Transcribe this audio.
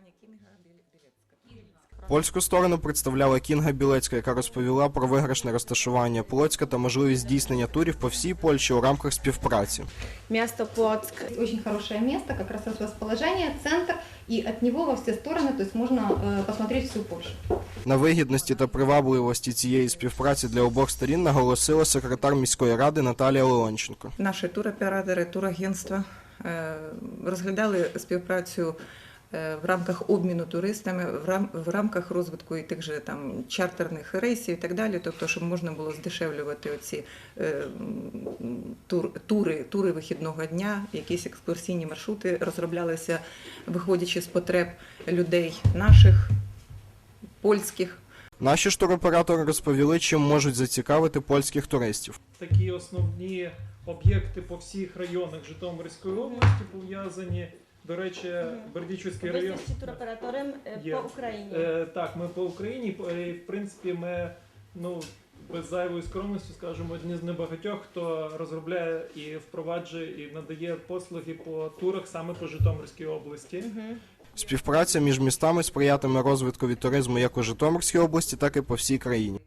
пані Кіміга Білецька. Польську сторону представляла Кінга Білецька, яка розповіла про виграшне розташування Полоцька та можливість здійснення турів по всій Польщі у рамках співпраці. Miasto Płock Очень хорошее место, как раз расположение, центр, и от него во все стороны, то есть можно э, посмотреть всю Польшу. На вигідності та привабливості цієї співпраці для обох сторін наголосила секретар міської ради Наталія Леонченко. Наші туроператори, турагентства е, розглядали співпрацю е, в рамках обміну туристами, в рамках розвитку і тих же там чартерних рейсів і так далі. Тобто, щоб можна було здешевлювати оці е, тур, тури, тури вихідного дня, якісь екскурсійні маршрути розроблялися, виходячи з потреб людей наших, польських. Наші ж туроператори розповіли, чим можуть зацікавити польських туристів. такі основні об'єкти по всіх районах Житомирської області пов'язані. До речі, Бердичівський Wy район. jesteście turoperatorem e, Є. po Ukrainie. Е, так, ми по Україні, і, в принципі, ми ну, без зайвої скромності скажемо, одні з небагатьох, хто розробляє і впроваджує і надає послуги по турах саме по Житомирській області. Співпраця між містами сприятиме розвиткові туризму як у Житомирській області, так і по всій країні.